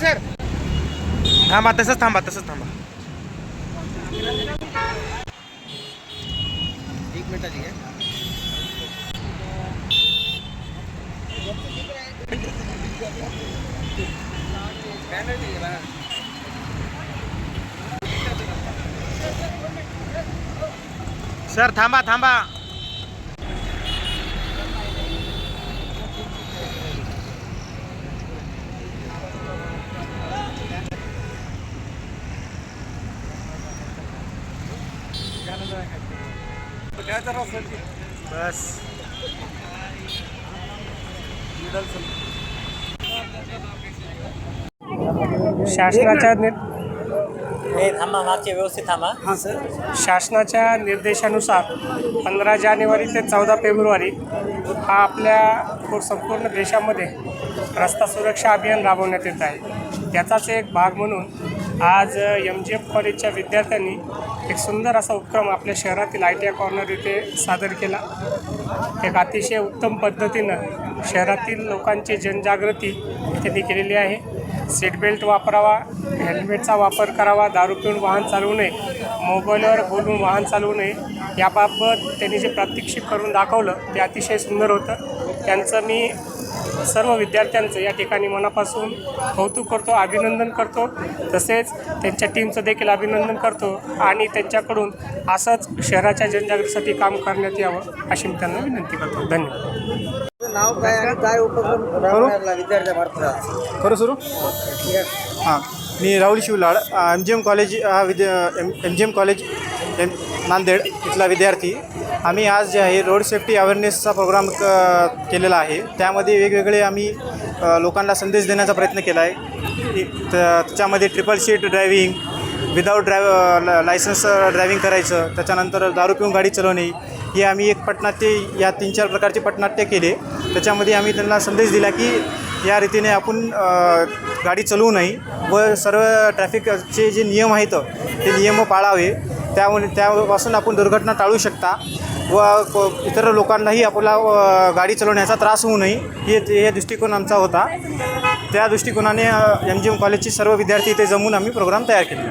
Sir. थांबा तसंच थांबा तसंच थांबा. सर थांबा थांबा. बस. शासनाच्या नि हे थांबा मागचे व्यवस्थित थांबा. शासनाच्या निर्देशानुसार पंधरा जानेवारी ते चौदा फेब्रुवारी हा आपल्या संपूर्ण देशामध्ये रस्ता सुरक्षा अभियान राबवण्यात येत आहे. त्याचाच एक भाग म्हणून आज एम जी एफ कॉलेजच्या विद्यार्थ्यांनी एक सुंदर असा उपक्रम आपल्या शहरातील आय टी आय कॉर्नर इथे सादर केला. एक अतिशय उत्तम पद्धतीनं शहरातील लोकांची जनजागृती त्यांनी केलेली आहे. सीट बेल्ट वापरावा हेल्मेटचा वापर करावा दारू पिऊन वाहन चालवू नये मोबाईलवर बोलून वाहन चालवू नये याबाबत त्यांनी जे प्रात्यक्षिक करून दाखवलं ते अतिशय सुंदर होतं. त्यांचं मी सर्व विद्यार्थ्यांचं या ठिकाणी मनापासून कौतुक करतो अभिनंदन करतो. तसेच त्यांच्या टीमचं देखील अभिनंदन करतो आणि त्यांच्याकडून असंच शहराच्या जनजागृतीसाठी काम करण्यात यावं अशी मी त्यांना विनंती करतो. धन्यवाद. नाव काय आणि काय उपक्रम विद्यार्थ्यामार्फत करू सुरू? हां. मी Rahul Shivlad M G M college हा विद्या M M G M college M Nanded इथला विद्यार्थी. आम्ही आज जे आहे रोड सेफ्टी अवेअरनेसचा प्रोग्राम क केलेला आहे. त्यामध्ये वेगवेगळे आम्ही लोकांना संदेश देण्याचा प्रयत्न केला आहे. इ- त- त्याच्यामध्ये triple seat driving without drive licence driving करायचं त्याच्यानंतर दारू पिऊन गाडी चालवणे हे आम्ही एक पटनाट्य या तीन चार प्रकारचे पटनाट्य केले. त्याच्यामध्ये आम्ही त्यांना संदेश दिला की या रीतीने आपण गाडी चालवू नये व सर्व ट्रॅफिकचे जे नियम आहेत ते नियम पाळावे. त्यामुळे त्यापासून आपण दुर्घटना टाळू शकता व इतर लोकांनाही आपला गाडी चालवण्याचा त्रास होऊ नये. हे हे दृष्टिकोन आमचा होता. त्या दृष्टिकोनाने एम जी एम कॉलेजचे सर्व विद्यार्थी इथे जमून आम्ही प्रोग्राम तयार केले.